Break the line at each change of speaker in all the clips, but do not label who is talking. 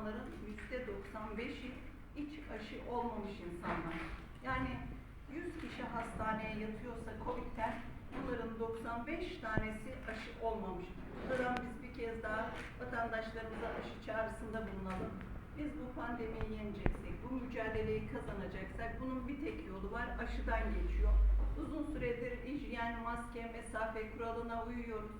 insanların yüzde 95'i iç aşı olmamış insanlar. Yani 100 kişi hastaneye yatıyorsa Covid'den bunların 95 tanesi aşı olmamış. Buradan biz bir kez daha vatandaşlarımıza aşı çağrısında bulunalım. Biz bu pandemiyi yeneceksek, bu mücadeleyi kazanacaksak bunun bir tek yolu var, aşıdan geçiyor. Uzun süredir hijyen, maske, mesafe kuralına uyuyoruz.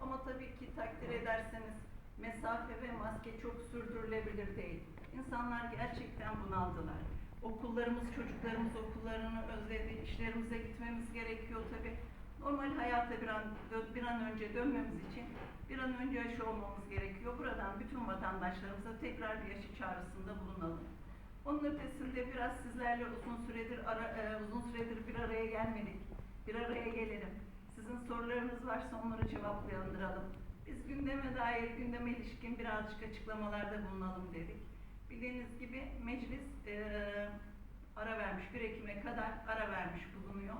Ama tabii ki takdir ederseniz mesafe ve maske çok sürdürülebilir değil. İnsanlar gerçekten bunaldılar. Okullarımız, çocuklarımız okullarını özledi, işlerimize gitmemiz gerekiyor tabii. Normal hayata bir an, bir an önce dönmemiz için bir an önce aşı olmamız gerekiyor. Buradan bütün vatandaşlarımıza tekrar bir aşı çağrısında bulunalım. Onun ötesinde biraz sizlerle uzun süredir ara, e, uzun süredir bir araya gelmedik. Bir araya gelelim. Sizin sorularınız varsa onları cevaplandıralım. Biz gündeme dair, gündeme ilişkin birazcık açıklamalarda bulunalım dedik. Bildiğiniz gibi meclis e, ara vermiş, 1 Ekim'e kadar ara vermiş bulunuyor.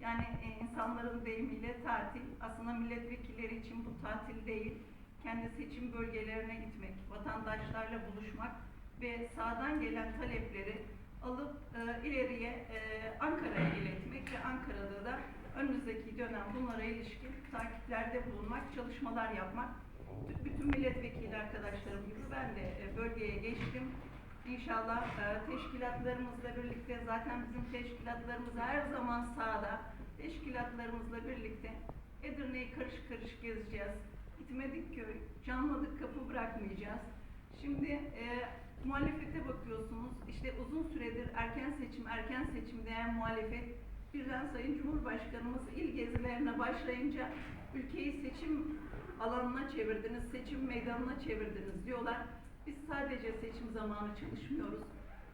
Yani e, insanların deyimiyle tatil, aslında milletvekilleri için bu tatil değil, kendi seçim bölgelerine gitmek, vatandaşlarla buluşmak ve sağdan gelen talepleri alıp e, ileriye e, Ankara'ya iletmek ve Ankara'da da önümüzdeki dönem bunlara ilişkin takiplerde bulunmak, çalışmalar yapmak. Bütün milletvekili arkadaşlarım gibi ben de e, bölgeye geçtim. İnşallah e, teşkilatlarımızla birlikte zaten bizim teşkilatlarımız her zaman sahada. Teşkilatlarımızla birlikte Edirne'yi karış karış gezeceğiz. Gitmedik köy, canmadık kapı bırakmayacağız. Şimdi e, muhalefete bakıyorsunuz. İşte uzun süredir erken seçim, erken seçim diyen muhalefet birden Sayın Cumhurbaşkanımız il gezilerine başlayınca ülkeyi seçim alanına çevirdiniz, seçim meydanına çevirdiniz diyorlar. Biz sadece seçim zamanı çalışmıyoruz.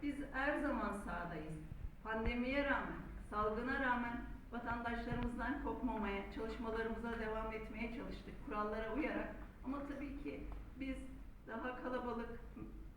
Biz her zaman sahadayız. Pandemiye rağmen, salgına rağmen vatandaşlarımızdan kopmamaya, çalışmalarımıza devam etmeye çalıştık kurallara uyarak. Ama tabii ki biz daha kalabalık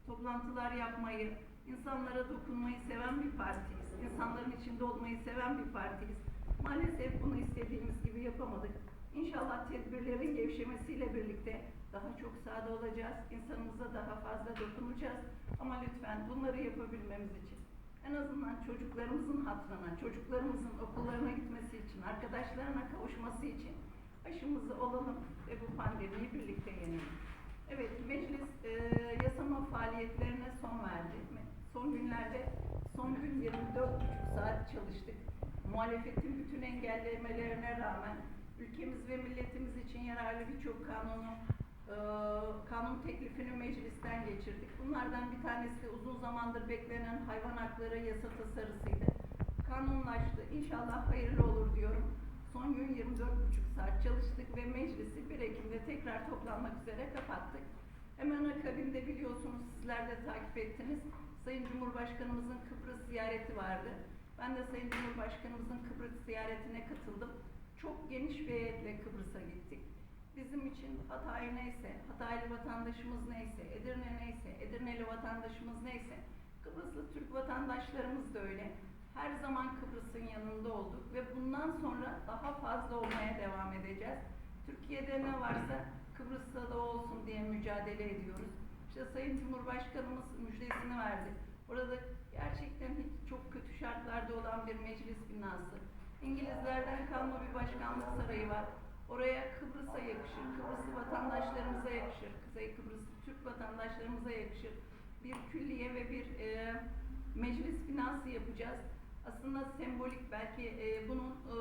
toplantılar yapmayı, insanlara dokunmayı seven bir partiyiz. İnsanların içinde olmayı seven bir partiyiz. Maalesef bunu istediğimiz gibi yapamadık. İnşallah tedbirlerin gevşemesiyle birlikte daha çok sahada olacağız. İnsanımıza daha fazla dokunacağız. Ama lütfen bunları yapabilmemiz için en azından çocuklarımızın hatırına, çocuklarımızın okullarına gitmesi için, arkadaşlarına kavuşması için aşımızı olalım ve bu pandemiyi birlikte yenelim. Evet, meclis e, yasama faaliyetlerine son verdi. Son günlerde, son gün 24,5 saat çalıştık. Muhalefetin bütün engellemelerine rağmen ülkemiz ve milletimiz için yararlı birçok kanunu, e, kanun teklifini meclisten geçirdik. Bunlardan bir tanesi uzun zamandır beklenen hayvan hakları yasa tasarısıydı. Kanunlaştı. İnşallah hayırlı olur diyorum. Son gün 24,5 saat çalıştık ve meclisi 1 Ekim'de tekrar toplanmak üzere kapattık. Hemen akabinde biliyorsunuz sizler de takip ettiniz. Sayın Cumhurbaşkanımızın Kıbrıs ziyareti vardı. Ben de Sayın Cumhurbaşkanımızın Kıbrıs ziyaretine katıldım. Çok geniş bir heyetle Kıbrıs'a gittik. Bizim için Hatay neyse, Hataylı vatandaşımız neyse, Edirne neyse, Edirneli vatandaşımız neyse, Kıbrıslı Türk vatandaşlarımız da öyle. Her zaman Kıbrıs'ın yanında olduk ve bundan sonra daha fazla olmaya devam edeceğiz. Türkiye'de ne varsa Kıbrıs'ta da olsun diye mücadele ediyoruz. İşte Sayın Cumhurbaşkanımız müjdesini verdi. Orada gerçekten çok kötü şartlarda olan bir meclis binası. İngilizlerden kalma bir başkanlık sarayı var. Oraya Kıbrıs'a yakışır, Kıbrıslı vatandaşlarımıza yakışır, Kuzey Kıbrıslı Türk vatandaşlarımıza yakışır. Bir külliye ve bir e, meclis binası yapacağız. Aslında sembolik belki e, bunun e,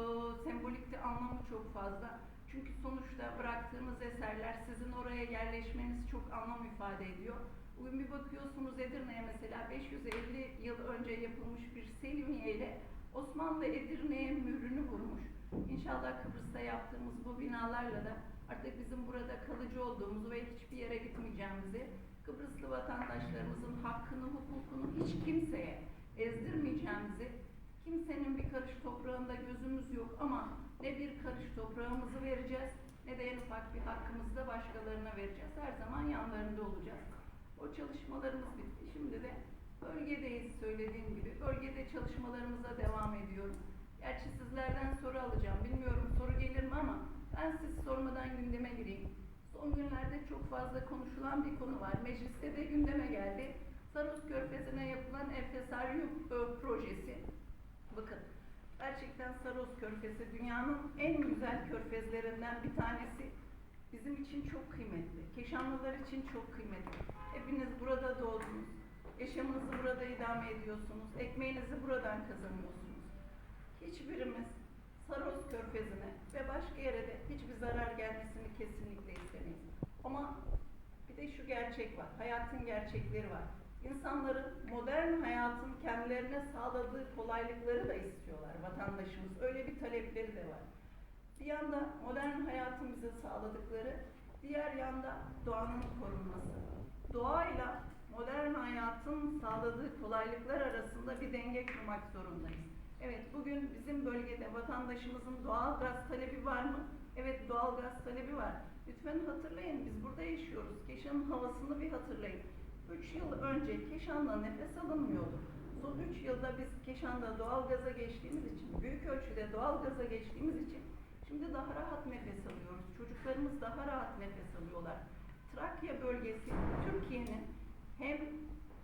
sembolikte anlamı çok fazla. Çünkü sonuçta bıraktığımız eserler sizin oraya yerleşmeniz çok anlam ifade ediyor. Bugün bir bakıyorsunuz Edirne'ye mesela 550 yıl önce yapılmış bir Selimiye ile Osmanlı Edirne'ye mührünü vurmuş. İnşallah Kıbrıs'ta yaptığımız bu binalarla da artık bizim burada kalıcı olduğumuzu ve hiçbir yere gitmeyeceğimizi, Kıbrıslı vatandaşlarımızın hakkını, hukukunu hiç kimseye ezdirmeyeceğimizi, kimsenin bir karış toprağında gözümüz yok ama ne bir karış toprağımızı vereceğiz ne de en ufak bir hakkımızı da başkalarına vereceğiz. Her zaman yanlarında olacağız. O çalışmalarımız bitti. Şimdi de bölgedeyiz söylediğim gibi. Bölgede çalışmalarımıza devam ediyoruz. Gerçi sizlerden soru alacağım. Bilmiyorum soru gelir mi ama ben siz sormadan gündeme gireyim. Son günlerde çok fazla konuşulan bir konu var. Mecliste de gündeme geldi. Saros Körfezi'ne yapılan Efesaryum projesi. Bakın, gerçekten Saros Körfezi dünyanın en güzel körfezlerinden bir tanesi. Bizim için çok kıymetli. Keşanlılar için çok kıymetli. Hepiniz burada doğdunuz. Yaşamınızı burada idame ediyorsunuz. Ekmeğinizi buradan kazanıyorsunuz. Hiçbirimiz Saros Körfezi'ne ve başka yere de hiçbir zarar gelmesini kesinlikle istemeyiz. Ama bir de şu gerçek var, hayatın gerçekleri var. İnsanların modern hayatın kendilerine sağladığı kolaylıkları da istiyorlar vatandaşımız. Öyle bir talepleri de var. Bir yanda modern hayatın bize sağladıkları, diğer yanda doğanın korunması. Doğayla modern hayatın sağladığı kolaylıklar arasında bir denge kurmak zorundayız. Evet, bugün bizim bölgede vatandaşımızın doğal gaz talebi var mı? Evet, doğal gaz talebi var. Lütfen hatırlayın, biz burada yaşıyoruz. Keşan'ın havasını bir hatırlayın. 3 yıl önce Keşan'da nefes alınmıyordu. Son 3 yılda biz Keşan'da doğal gaza geçtiğimiz için, büyük ölçüde doğal gaza geçtiğimiz için şimdi daha rahat nefes alıyoruz. Çocuklarımız daha rahat nefes alıyorlar. Trakya bölgesi Türkiye'nin hem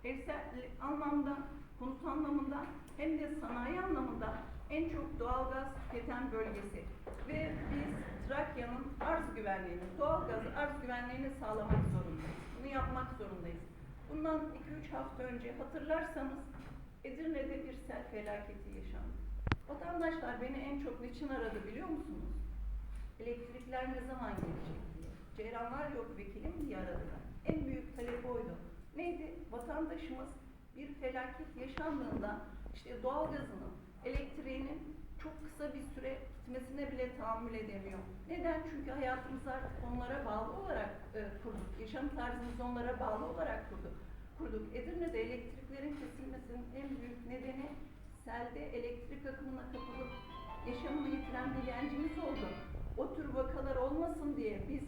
evsel anlamda, konut anlamında hem de sanayi anlamında en çok doğal gaz tüketen bölgesi. Ve biz Trakya'nın arz güvenliğini, doğal gaz arz güvenliğini sağlamak zorundayız. Bunu yapmak zorundayız. Bundan 2-3 hafta önce hatırlarsanız Edirne'de bir sel felaketi yaşandı. Vatandaşlar beni en çok niçin aradı biliyor musunuz? Elektrikler ne zaman gelecek diye. Ceyranlar yok vekilim diye aradılar. En büyük talep oydu. Neydi? Vatandaşımız bir felaket yaşandığında işte doğalgazının, elektriğinin çok kısa bir süre gitmesine bile tahammül edemiyor. Neden? Çünkü hayatımızı artık onlara bağlı olarak e, kurduk. Yaşam tarzımızı onlara bağlı olarak kurduk. kurduk. Edirne'de elektriklerin kesilmesinin en büyük nedeni selde elektrik akımına kapılıp yaşamını yitiren bir gencimiz oldu. O tür vakalar olmasın diye biz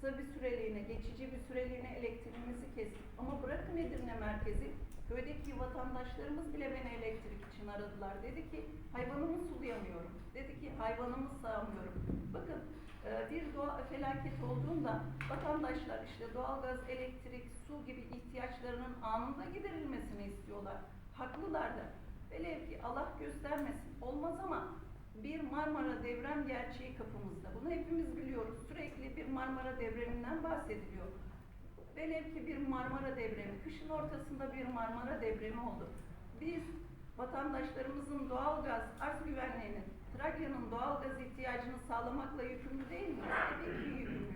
kısa bir süreliğine, geçici bir süreliğine elektriğimizi kestik. Ama bırakın Edirne merkezi, köydeki vatandaşlarımız bile beni elektrik için aradılar. Dedi ki hayvanımı sulayamıyorum. Dedi ki hayvanımı sağamıyorum. Bakın e, bir doğa felaket olduğunda vatandaşlar işte doğalgaz, elektrik, su gibi ihtiyaçlarının anında giderilmesini istiyorlar. Haklılar da. Velev ki Allah göstermesin. Olmaz ama bir Marmara deprem gerçeği kapımızda. Bunu hepimiz biliyoruz. Sürekli bir Marmara depreminden bahsediliyor. Velev ki bir Marmara depremi, kışın ortasında bir Marmara depremi oldu. Biz vatandaşlarımızın doğal gaz arz güvenliğinin, Trakya'nın doğal gaz ihtiyacını sağlamakla yükümlü değil miyiz? Tabii ki yükümlüyüz.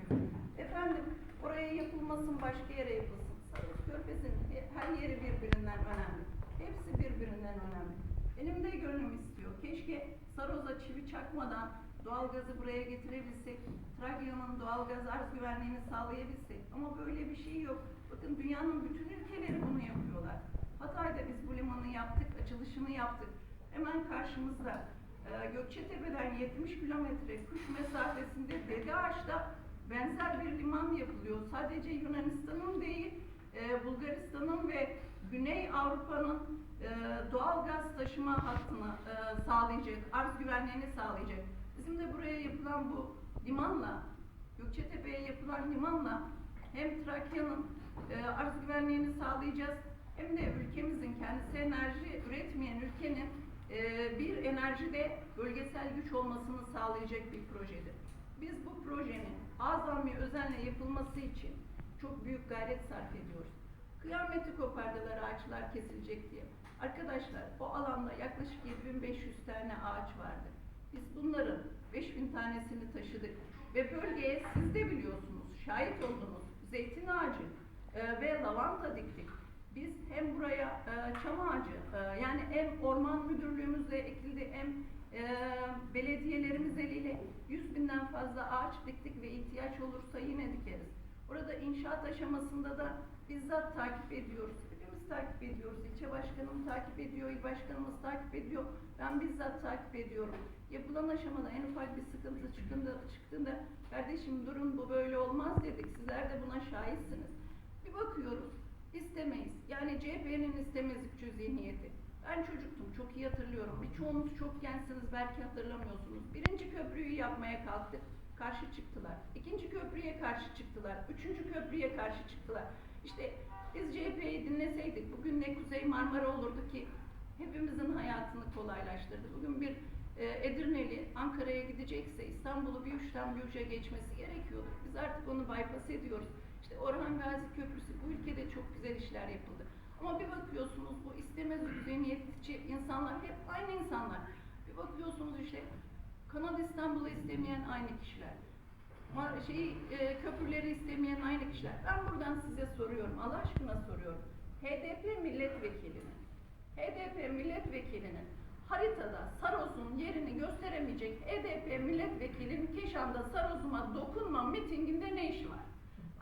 Efendim, oraya yapılmasın, başka yere yapılsın. Sarıç Körfezi'nin her yeri birbirinden önemli. Hepsi birbirinden önemli. Benim de gönlüm istiyor. Keşke Saroz'a çivi çakmadan doğalgazı buraya getirebilsek, Trakya'nın doğalgaz arz güvenliğini sağlayabilsek. Ama böyle bir şey yok. Bakın dünyanın bütün ülkeleri bunu yapıyorlar. Hatay'da biz bu limanı yaptık, açılışını yaptık. Hemen karşımızda e, Gökçetepe'den 70 kilometre kuş mesafesinde Dede Ağaç'ta benzer bir liman yapılıyor. Sadece Yunanistan'ın değil, e, Bulgaristan'ın ve Güney Avrupa'nın e, doğal gaz taşıma hattını e, sağlayacak, arz güvenliğini sağlayacak. Bizim de buraya yapılan bu limanla, Gökçetepe'ye yapılan limanla hem Trakya'nın e, arz güvenliğini sağlayacağız hem de ülkemizin kendisi enerji üretmeyen ülkenin e, bir enerjide bölgesel güç olmasını sağlayacak bir projedir. Biz bu projenin azami özenle yapılması için çok büyük gayret sarf ediyoruz. Kıyameti kopardılar ağaçlar kesilecek diye. Arkadaşlar o alanda yaklaşık 7500 tane ağaç vardı. Biz bunların 5000 tanesini taşıdık ve bölgeye siz de biliyorsunuz, şahit oldunuz. Zeytin ağacı e, ve lavanta diktik. Biz hem buraya e, çam ağacı, e, yani hem orman müdürlüğümüzle ekildi hem e, belediyelerimiz eliyle 100 binden fazla ağaç diktik ve ihtiyaç olursa yine dikeriz. Burada inşaat aşamasında da bizzat takip ediyoruz. Hepimiz takip ediyoruz. İlçe başkanım takip ediyor, il başkanımız takip ediyor. Ben bizzat takip ediyorum. Yapılan aşamada en ufak bir sıkıntı çıktığında, çıktığında kardeşim durun bu böyle olmaz dedik. Sizler de buna şahitsiniz. Bir bakıyoruz, istemeyiz. Yani CHP'nin istemezlikçi zihniyeti. Ben çocuktum, çok iyi hatırlıyorum. Birçoğunuz çok gençsiniz, belki hatırlamıyorsunuz. Birinci köprüyü yapmaya kalktık. karşı çıktılar. İkinci köprüye karşı çıktılar. Üçüncü köprüye karşı çıktılar. İşte biz CHP'yi dinleseydik bugün ne Kuzey Marmara olurdu ki hepimizin hayatını kolaylaştırdı. Bugün bir e, Edirneli Ankara'ya gidecekse İstanbul'u bir uçtan bir uca geçmesi gerekiyordu. Biz artık onu bypass ediyoruz. İşte Orhan Gazi Köprüsü bu ülkede çok güzel işler yapıldı. Ama bir bakıyorsunuz bu istemez düzeniyetçi insanlar hep aynı insanlar. Bir bakıyorsunuz işte Kanal İstanbul'u istemeyen aynı kişiler. Şeyi, e, köprüleri istemeyen aynı kişiler. Ben buradan size soruyorum, Allah aşkına soruyorum. HDP milletvekilinin, HDP milletvekilinin haritada Saros'un yerini gösteremeyecek HDP milletvekilinin Keşan'da Saros'uma dokunma mitinginde ne işi var?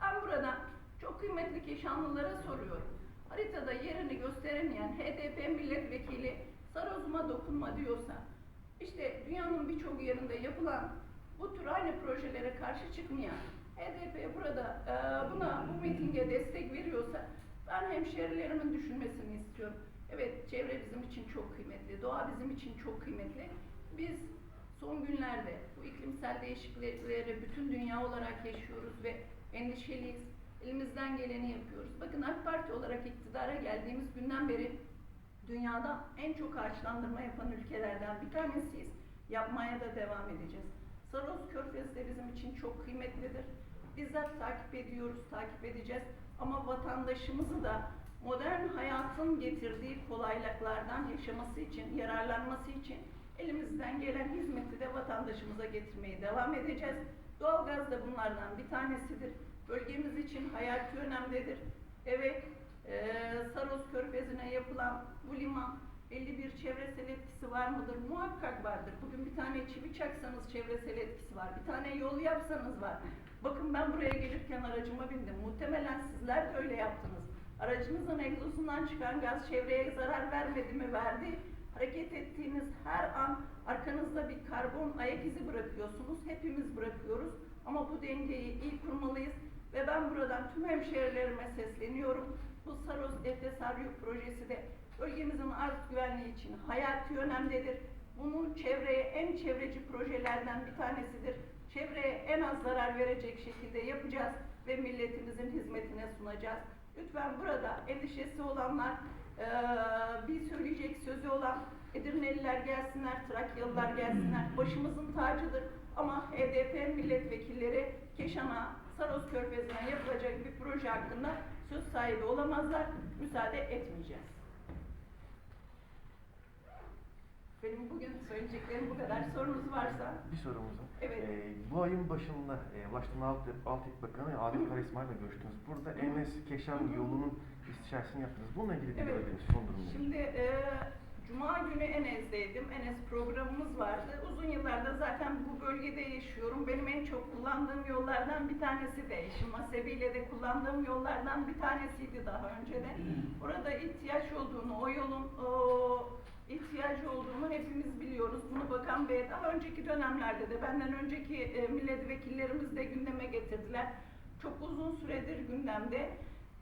Ben buradan çok kıymetli Keşanlılara soruyorum. Haritada yerini gösteremeyen HDP milletvekili Saros'uma dokunma diyorsa, işte dünyanın birçok yerinde yapılan bu tür aynı projelere karşı çıkmayan HDP burada e, buna bu mitinge destek veriyorsa ben hemşerilerimin düşünmesini istiyorum. Evet çevre bizim için çok kıymetli, doğa bizim için çok kıymetli. Biz son günlerde bu iklimsel değişiklikleri bütün dünya olarak yaşıyoruz ve endişeliyiz. Elimizden geleni yapıyoruz. Bakın AK Parti olarak iktidara geldiğimiz günden beri dünyada en çok ağaçlandırma yapan ülkelerden bir tanesiyiz. Yapmaya da devam edeceğiz. Saros Körfezi de bizim için çok kıymetlidir. Bizzat takip ediyoruz, takip edeceğiz. Ama vatandaşımızı da modern hayatın getirdiği kolaylıklardan yaşaması için, yararlanması için elimizden gelen hizmeti de vatandaşımıza getirmeye devam edeceğiz. Doğalgaz da bunlardan bir tanesidir. Bölgemiz için hayati önemlidir. Evet, Saros Körfezi'ne yapılan bu liman belli bir çevresel etkisi var mıdır? Muhakkak vardır. Bugün bir tane çivi çaksanız çevresel etkisi var. Bir tane yol yapsanız var. Bakın ben buraya gelirken aracıma bindim. Muhtemelen sizler de öyle yaptınız. Aracınızın egzozundan çıkan gaz çevreye zarar vermedi mi? Verdi. Hareket ettiğiniz her an arkanızda bir karbon ayak izi bırakıyorsunuz. Hepimiz bırakıyoruz. Ama bu dengeyi iyi kurmalıyız. Ve ben buradan tüm hemşehrilerime sesleniyorum. Bu Saros Efesaryo projesi de bölgemizin arz güvenliği için hayati önemlidir. Bunu çevreye en çevreci projelerden bir tanesidir. Çevreye en az zarar verecek şekilde yapacağız ve milletimizin hizmetine sunacağız. Lütfen burada endişesi olanlar, bir söyleyecek sözü olan Edirneliler gelsinler, Trakyalılar gelsinler. Başımızın tacıdır. Ama HDP milletvekilleri Keşan'a, Saros Körfezi'ne yapılacak bir proje hakkında söz sahibi olamazlar. Müsaade etmeyeceğiz. Benim bugün söyleyeceklerim bu kadar. Sorunuz varsa
Bir sorumuz var.
Evet.
Ee, bu ayın başında e, Ulaştırma Alt, Altyapı Bakanı Adil Kara İsmail'le görüştünüz. Burada Enes Keşan yolunun istişaresini yaptınız. Bununla ilgili bir
Evet.
son durum nedir?
Şimdi e, Cuma günü Enes'teydim. Enes programımız vardı. Uzun yıllardır zaten bu bölgede yaşıyorum. Benim en çok kullandığım yollardan bir tanesi de eşim hasebiyle de kullandığım yollardan bir tanesiydi daha önceden. Orada ihtiyaç olduğunu, o yolun o, ihtiyacı olduğunu hepimiz biliyoruz. Bunu Bakan Bey daha önceki dönemlerde de benden önceki e, milletvekillerimiz de gündeme getirdiler. Çok uzun süredir gündemde.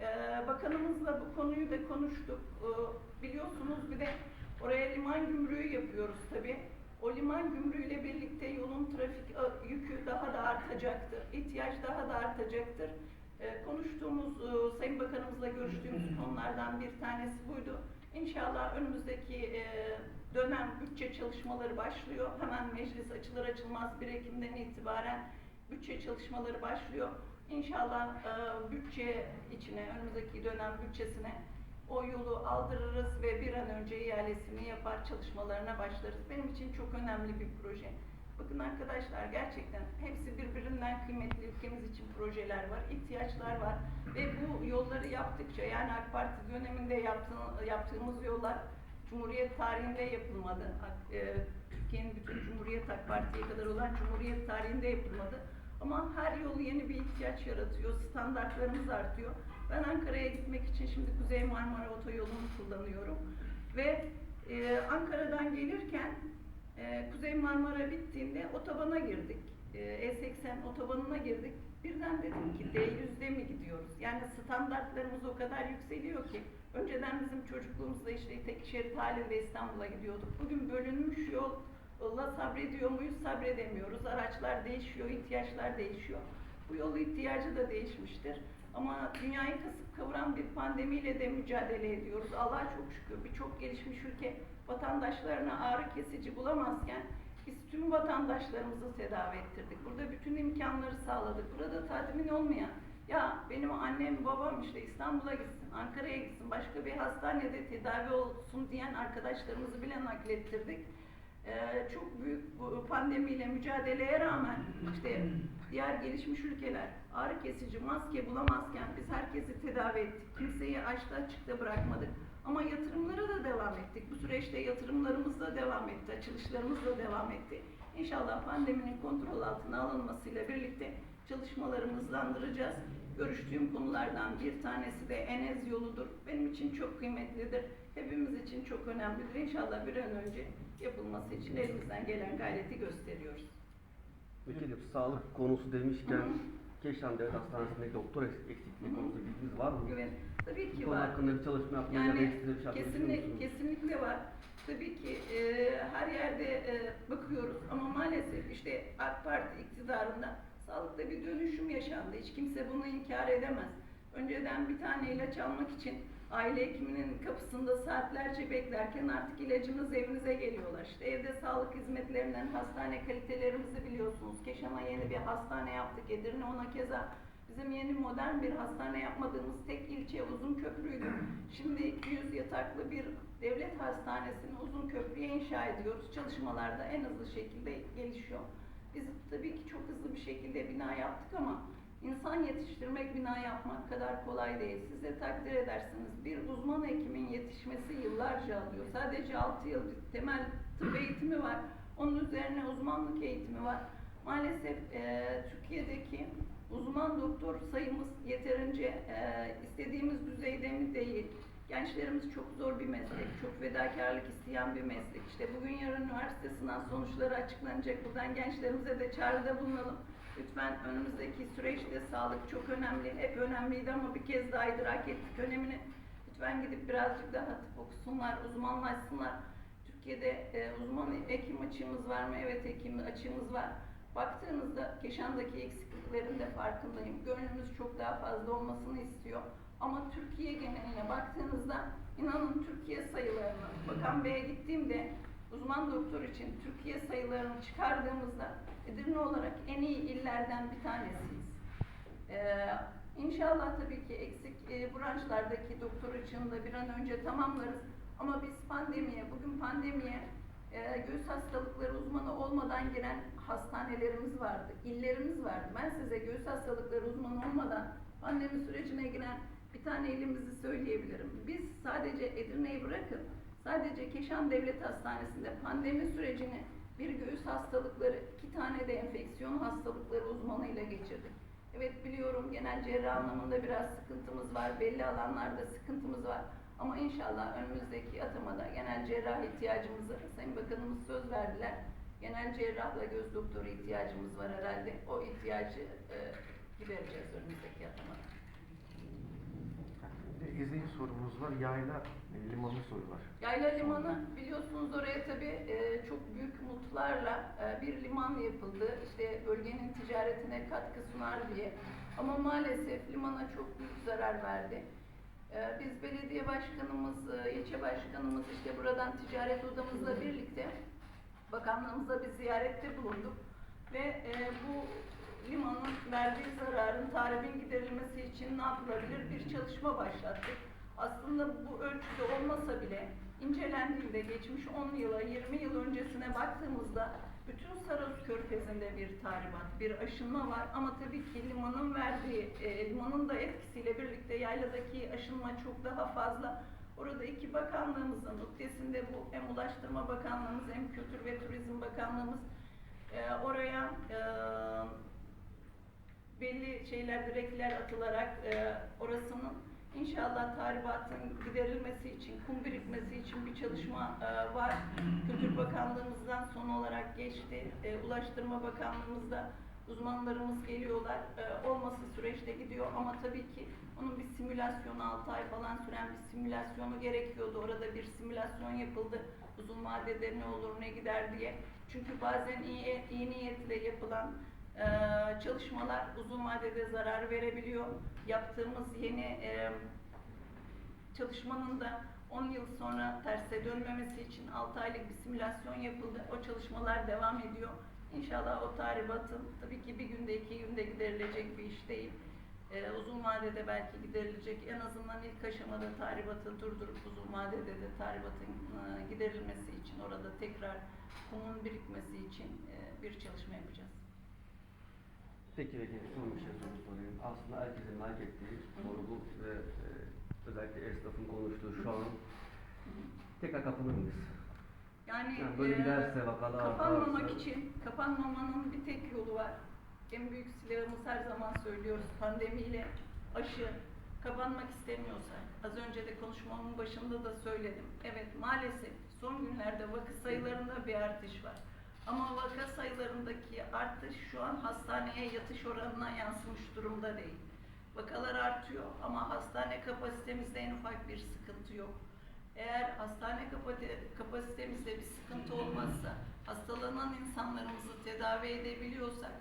Ee, bakanımızla bu konuyu da konuştuk. Ee, biliyorsunuz bir de oraya liman gümrüğü yapıyoruz tabii. O liman gümrüğüyle birlikte yolun trafik e, yükü daha da artacaktır. ihtiyaç daha da artacaktır. Konuştuğumuz, e, Sayın Bakanımızla görüştüğümüz konulardan bir tanesi buydu. İnşallah önümüzdeki e, dönem bütçe çalışmaları başlıyor. Hemen meclis açılır açılmaz 1 Ekim'den itibaren bütçe çalışmaları başlıyor. İnşallah e, bütçe içine, önümüzdeki dönem bütçesine o yolu aldırırız ve bir an önce ihalesini yapar, çalışmalarına başlarız. Benim için çok önemli bir proje. Bakın arkadaşlar gerçekten hepsi birbirinden kıymetli ülkemiz için projeler var, ihtiyaçlar var ve bu yolları yaptıkça yani AK Parti döneminde yaptığımız, yollar Cumhuriyet tarihinde yapılmadı. E, Türkiye'nin bütün Cumhuriyet AK Parti'ye kadar olan Cumhuriyet tarihinde yapılmadı. Ama her yol yeni bir ihtiyaç yaratıyor, standartlarımız artıyor. Ben Ankara'ya gitmek için şimdi Kuzey Marmara Otoyolu'nu kullanıyorum. Ve e, Ankara'dan gelirken e, Kuzey Marmara bittiğinde otobana girdik. E, E80 otobanına girdik. Birden dedim ki D100'de mi gidiyoruz? Yani standartlarımız o kadar yükseliyor ki. Önceden bizim çocukluğumuzda işte tek şerit halinde İstanbul'a gidiyorduk. Bugün bölünmüş yol yolla sabrediyor muyuz? Sabredemiyoruz. Araçlar değişiyor, ihtiyaçlar değişiyor. Bu yol ihtiyacı da değişmiştir. Ama dünyayı kasıp kavuran bir pandemiyle de mücadele ediyoruz. Allah'a çok şükür birçok gelişmiş ülke vatandaşlarına ağrı kesici bulamazken biz tüm vatandaşlarımızı tedavi ettirdik. Burada bütün imkanları sağladık. Burada tatmin olmayan, ya benim annem babam işte İstanbul'a gitsin, Ankara'ya gitsin, başka bir hastanede tedavi olsun diyen arkadaşlarımızı bile naklettirdik. Ee, çok büyük bu pandemiyle mücadeleye rağmen işte diğer gelişmiş ülkeler ağrı kesici maske bulamazken biz herkesi tedavi ettik. Kimseyi açta açıkta bırakmadık. Ama yatırımlara da devam ettik. Bu süreçte yatırımlarımız da devam etti, açılışlarımız da devam etti. İnşallah pandeminin kontrol altına alınmasıyla birlikte çalışmalarımızı hızlandıracağız. Görüştüğüm konulardan bir tanesi de Enez yoludur. Benim için çok kıymetlidir. Hepimiz için çok önemlidir. İnşallah bir an önce yapılması için elimizden gelen gayreti gösteriyoruz.
Vekilim sağlık konusu demişken
Hı hı.
Keşan Devlet Hastanesi'ndeki doktor eksikliği konusunda bilginiz var mı?
Evet, tabii
Bu
ki
konu
var.
hakkında bir çalışma yapmayı ya da
Yani
ekstra bir şey musunuz?
kesinlikle var. Tabii ki e, her yerde e, bakıyoruz ama maalesef işte AK Parti iktidarında sağlıkta bir dönüşüm yaşandı. Hiç kimse bunu inkar edemez. Önceden bir tane ilaç almak için aile hekiminin kapısında saatlerce beklerken artık ilacınız evinize geliyorlar. İşte evde sağlık hizmetlerinden hastane kalitelerimizi biliyorsunuz. Keşan'a yeni bir hastane yaptık. Edirne ona keza Bizim yeni modern bir hastane yapmadığımız tek ilçe Uzunköprü'ydü. Şimdi 200 yataklı bir devlet hastanesini Uzunköprü'ye inşa ediyoruz. Çalışmalar da en hızlı şekilde gelişiyor. Biz tabii ki çok hızlı bir şekilde bina yaptık ama insan yetiştirmek, bina yapmak kadar kolay değil. Siz de takdir edersiniz. Bir uzman hekimin yetişmesi yıllarca alıyor. Sadece 6 yıl temel tıp eğitimi var. Onun üzerine uzmanlık eğitimi var. Maalesef eee, Türkiye'deki uzman doktor sayımız yeterince eee, istediğimiz düzeyde mi değil. Gençlerimiz çok zor bir meslek, çok fedakarlık isteyen bir meslek. İşte bugün yarın üniversite sınav sonuçları açıklanacak. Buradan gençlerimize de çağrıda bulunalım. Lütfen önümüzdeki süreçte sağlık çok önemli. Hep önemliydi ama bir kez daha idrak ettik önemini. Lütfen gidip birazcık daha tıp okusunlar, uzmanlaşsınlar. Türkiye'de e, uzman hekim açığımız var mı? Evet hekim açığımız var. Baktığınızda Keşan'daki eksikliklerin de farkındayım. Gönlümüz çok daha fazla olmasını istiyor. Ama Türkiye geneline baktığınızda inanın Türkiye sayılarını, Bakan Bey'e gittiğimde uzman doktor için Türkiye sayılarını çıkardığımızda Edirne olarak en iyi illerden bir tanesiyiz. Ee, inşallah tabii ki eksik e, branşlardaki doktor açığını bir an önce tamamlarız. Ama biz pandemiye, bugün pandemiye e, göğüs hastalıkları uzmanı olmadan giren hastanelerimiz vardı, illerimiz vardı. Ben size göğüs hastalıkları uzmanı olmadan pandemi sürecine giren bir tane ilimizi söyleyebilirim. Biz sadece Edirne'yi bırakın, sadece Keşan Devlet Hastanesi'nde pandemi sürecini bir göğüs hastalıkları, iki tane de enfeksiyon hastalıkları uzmanıyla geçirdik. Evet biliyorum genel cerrah anlamında biraz sıkıntımız var, belli alanlarda sıkıntımız var. Ama inşallah önümüzdeki atamada genel cerrah ihtiyacımızı, Sayın Bakanımız söz verdiler. Genel cerrahla göz doktoru ihtiyacımız var herhalde. O ihtiyacı e, gidereceğiz önümüzdeki atamada.
Bir de izleyici sorumuz var. Yayla e, limanı sorular.
Yayla Limanı biliyorsunuz oraya tabii e, çok büyük umutlarla e, bir liman yapıldı. İşte bölgenin ticaretine katkı sunar diye. Ama maalesef limana çok büyük zarar verdi. E, biz belediye başkanımız, e, ilçe başkanımız işte buradan ticaret odamızla birlikte bakanlığımıza bir ziyarette bulunduk. Ve e, bu limanın verdiği zararın tahribin giderilmesi için ne yapılabilir bir çalışma başlattık. Aslında bu ölçüde olmasa bile incelendiğinde geçmiş 10 yıla 20 yıl öncesine baktığımızda bütün Saros Körfezi'nde bir tahribat, bir aşınma var ama tabii ki limanın verdiği, e, limanın da etkisiyle birlikte yayladaki aşınma çok daha fazla. Orada iki bakanlığımızın ötesinde bu hem Ulaştırma Bakanlığımız hem Kültür ve Turizm Bakanlığımız e, oraya e, belli şeyler, direkler atılarak e, orasının inşallah tahribatın giderilmesi için, kum birikmesi için bir çalışma e, var. Kültür Bakanlığımızdan son olarak geçti. E, Ulaştırma Bakanlığımızda uzmanlarımız geliyorlar. E, olması süreçte gidiyor ama tabii ki onun bir simülasyonu 6 ay falan süren bir simülasyonu gerekiyordu. Orada bir simülasyon yapıldı. Uzun vadede ne olur ne gider diye. Çünkü bazen iyi, iyi niyetle yapılan e, çalışmalar uzun vadede zarar verebiliyor. Yaptığımız yeni e, çalışmanın da 10 yıl sonra terse dönmemesi için 6 aylık bir simülasyon yapıldı. O çalışmalar devam ediyor. İnşallah o tahribatın tabii ki bir günde iki günde giderilecek bir iş değil. Ee, uzun vadede belki giderilecek. En azından ilk aşamada tahribatı durdurup uzun vadede de tahribatın e, giderilmesi için orada tekrar kumun birikmesi için e, bir çalışma yapacağız.
Peki peki son bir şey soru sorayım. Aslında herkesin merak ettiği soru bu ve e, özellikle esnafın konuştuğu şu an tekrar kapanır mıyız?
Yani,
Yani böyle
e,
giderse vakalar
kapanmamak
artarsa-
için kapanmamanın bir tek yolu var. En büyük silahımız her zaman söylüyoruz pandemiyle aşı kapanmak istemiyorsa az önce de konuşmamın başında da söyledim. Evet maalesef son günlerde vaka sayılarında bir artış var. Ama vaka sayılarındaki artış şu an hastaneye yatış oranına yansımış durumda değil. Vakalar artıyor ama hastane kapasitemizde en ufak bir sıkıntı yok. Eğer hastane kapasitemizde bir sıkıntı olmazsa, hastalanan insanlarımızı tedavi edebiliyorsak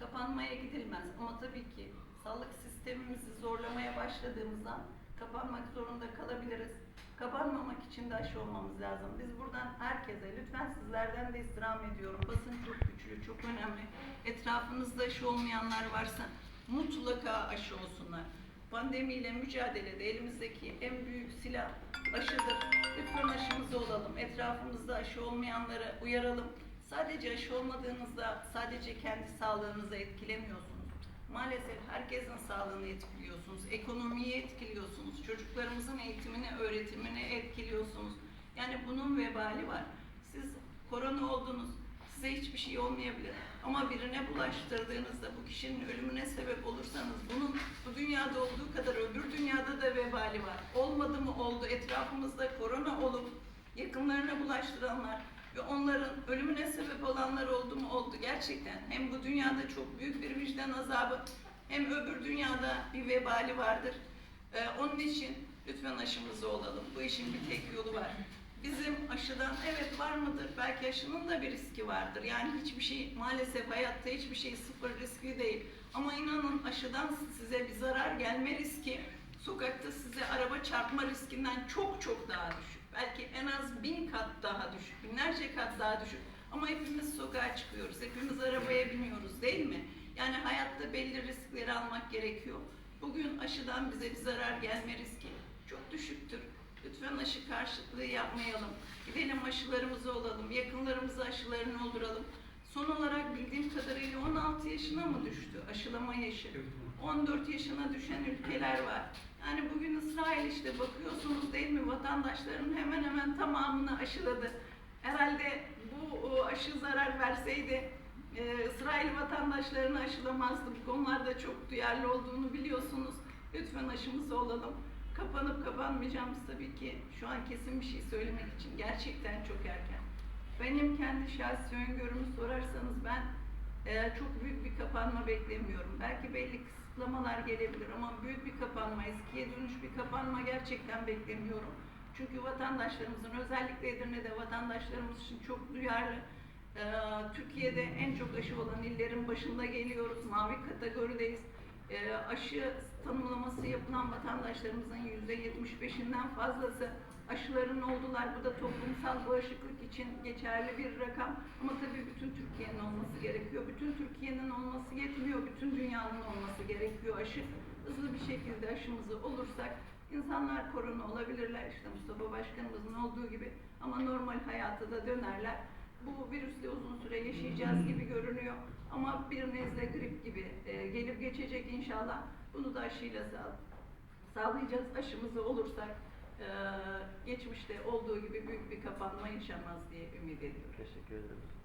kapanmaya gidilmez. Ama tabii ki sağlık sistemimizi zorlamaya başladığımızdan kapanmak zorunda kalabiliriz. Kapanmamak için de aşı olmamız lazım. Biz buradan herkese, lütfen sizlerden de istirham ediyorum. Basın çok güçlü, çok önemli. Etrafınızda aşı olmayanlar varsa mutlaka aşı olsunlar. Pandemiyle mücadelede elimizdeki en büyük silah aşıdır. Lütfen aşımızı olalım. Etrafımızda aşı olmayanlara uyaralım. Sadece aşı olmadığınızda sadece kendi sağlığınızı etkilemiyorsunuz. Maalesef herkesin sağlığını etkiliyorsunuz. Ekonomiyi etkiliyorsunuz. Çocuklarımızın eğitimini, öğretimini etkiliyorsunuz. Yani bunun vebali var. Siz korona oldunuz. Size hiçbir şey olmayabilir. Ama birine bulaştırdığınızda bu kişinin ölümüne sebep olursanız bunun bu dünyada olduğu kadar öbür dünyada da vebali var. Olmadı mı oldu. Etrafımızda korona olup yakınlarına bulaştıranlar ve onların ölümüne sebep olanlar oldu mu oldu gerçekten. Hem bu dünyada çok büyük bir vicdan azabı hem öbür dünyada bir vebali vardır. Ee, onun için lütfen aşımızı olalım. Bu işin bir tek yolu var. Bizim aşıdan evet var mıdır? Belki aşının da bir riski vardır. Yani hiçbir şey maalesef hayatta hiçbir şey sıfır riskli değil. Ama inanın aşıdan size bir zarar gelme riski sokakta size araba çarpma riskinden çok çok daha düşük. Belki en az bin kat daha düşük, binlerce kat daha düşük. Ama hepimiz sokağa çıkıyoruz, hepimiz arabaya biniyoruz değil mi? Yani hayatta belli riskleri almak gerekiyor. Bugün aşıdan bize bir zarar gelme riski çok düşüktür. Lütfen aşı karşıtlığı yapmayalım. Gidelim aşılarımızı olalım, yakınlarımızı aşılarını olduralım. Son olarak bildiğim kadarıyla 16 yaşına mı düştü aşılama yaşı? 14 yaşına düşen ülkeler var. Yani bugün İsrail işte bakıyorsunuz değil mi vatandaşların hemen hemen tamamını aşıladı. Herhalde bu aşı zarar verseydi e, İsrail vatandaşlarını aşılamazdı. Bu konularda çok duyarlı olduğunu biliyorsunuz. Lütfen aşımızı olalım. Kapanıp kapanmayacağımız tabii ki şu an kesin bir şey söylemek için gerçekten çok erken. Benim kendi şahsi öngörümü sorarsanız ben e, çok büyük bir kapanma beklemiyorum. Belki belli kısıtlamalar gelebilir ama büyük bir kapanma, eskiye dönüş bir kapanma gerçekten beklemiyorum. Çünkü vatandaşlarımızın özellikle Edirne'de vatandaşlarımız için çok duyarlı. E, Türkiye'de en çok aşı olan illerin başında geliyoruz. Mavi kategorideyiz. E, aşı tanımlaması yapılan vatandaşlarımızın yüzde 75'inden fazlası aşıların oldular. Bu da toplumsal bağışıklık için geçerli bir rakam. Ama tabii bütün Türkiye'nin olması gerekiyor. Bütün Türkiye'nin olması yetmiyor. Bütün dünyanın olması gerekiyor aşı. Hızlı bir şekilde aşımızı olursak insanlar korona olabilirler. İşte Mustafa Başkanımızın olduğu gibi. Ama normal hayata da dönerler. Bu virüsle uzun süre yaşayacağız gibi görünüyor. Ama bir nezle grip gibi e, gelip geçecek inşallah. Bunu da aşıyla sağ, sağlayacağız. Aşımızı olursak e, geçmişte olduğu gibi büyük bir kapanma yaşanmaz diye ümit ediyorum.
Teşekkür ederim.